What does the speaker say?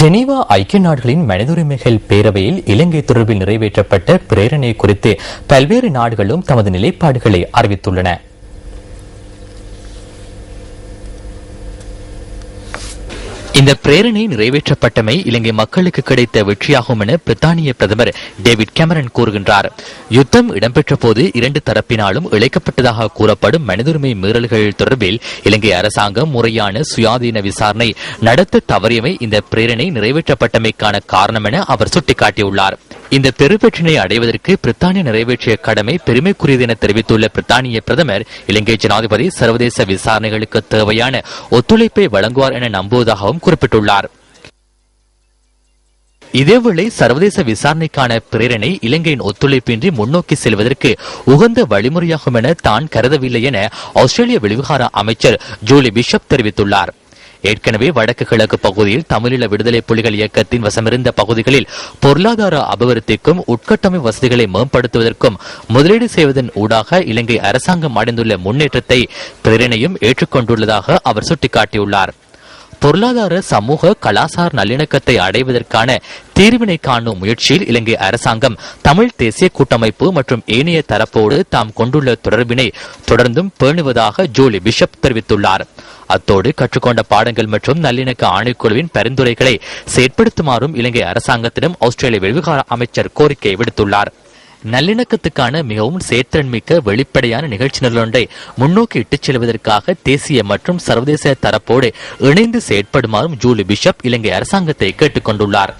Geneva ஐக்கிய நாடுகளின் மனித உரிமைகள் பேரவையில் இலங்கை தொடர்பில் நிறைவேற்றப்பட்ட பிரேரணை குறித்து பல்வேறு நாடுகளும் தமது நிலைப்பாடுகளை அறிவித்துள்ளன. இந்த பிரேரணை நிறைவேற்றப்பட்டமை இலங்கை மக்களுக்கு கிடைத்த வெற்றியாகும் என பிரித்தானிய பிரதமர் டேவிட் கேமரன் கூறுகின்றார். யுத்தம் இடம்பெற்ற போது இரண்டு தரப்பினாலும் இழைக்கப்பட்டதாக கூறப்படும் மனிதுரிமை மீறல்கள் தொடர்பில் இலங்கை அரசாங்கம் முறையான சுயாதீன விசாரணை நடத்த தவறியமை இந்த பிரேரணை நிறைவேற்றப்பட்டமைக்கான காரணம் என அவர் சுட்டிக்காட்டியுள்ளார். இந்த பெருவெற்றினை அடைவதற்கு பிரித்தானிய நிறைவேற்றிய கடமை பெருமைக்குரியது என தெரிவித்துள்ள பிரித்தானிய பிரதமர் இலங்கை ஜனாதிபதி சர்வதேச விசாரணைகளுக்கு தேவையான ஒத்துழைப்பை வழங்குவார் என நம்புவதாகவும் குறிப்பிட்டுள்ளார். இதேவேளை சர்வதேச விசாரணைக்கான பிரேரணை இலங்கையின் ஒத்துழைப்பின்றி முன்னோக்கி செல்வதற்கு உகந்த வழிமுறையாகும் என தான் கருதவில்லை என ஆஸ்திரேலிய வெளிவிகார அமைச்சர் ஜூலி பிஷப் தெரிவித்துள்ளார். ஏற்கனவே வடக்கு கிழக்கு பகுதியில் தமிழீழ விடுதலை புலிகள் இயக்கத்தின் வசமிருந்த பகுதிகளில் பொருளாதார அபிவிருத்திக்கும் உட்கட்டமை வசதிகளை மேம்படுத்துவதற்கும் முதலீடு செய்வதன் ஊடாக இலங்கை அரசாங்கம் அடைந்துள்ள முன்னேற்றத்தை பிரேரணையும் ஏற்றுக்கொண்டுள்ளதாக அவர் சுட்டிக்காட்டியுள்ளார். பொருளாதார சமூக கலாசார நல்லிணக்கத்தை அடைவதற்கான தீர்வினை காணும் முயற்சியில் இலங்கை அரசாங்கம் தமிழ் தேசிய கூட்டமைப்பு மற்றும் ஏனைய தரப்போடு தாம் கொண்டுள்ள தொடர்பினை தொடர்ந்தும் பேணுவதாக ஜூலி பிஷப் தெரிவித்துள்ளார். அத்தோடு கற்றுக்கொண்ட பாடங்கள் மற்றும் நல்லிணக்க ஆணைக்குழுவின் பரிந்துரைகளை செயற்படுத்துமாறும் இலங்கை அரசாங்கத்திடம் ஆஸ்திரேலிய வெளிவிகார அமைச்சர் கோரிக்கை விடுத்துள்ளார். நல்லிணக்கத்துக்கான மிகவும் செயற்திறன்மிக்க வெளிப்படையான நிகழ்ச்சி நிரலொன்றை முன்னோக்கி இட்டுச் செல்வதற்காக தேசிய மற்றும் சர்வதேச தரப்போடு இணைந்து செயற்படுமாறும் ஜூலி பிஷப் இலங்கை அரசாங்கத்தை கேட்டுக் கொண்டுள்ளார்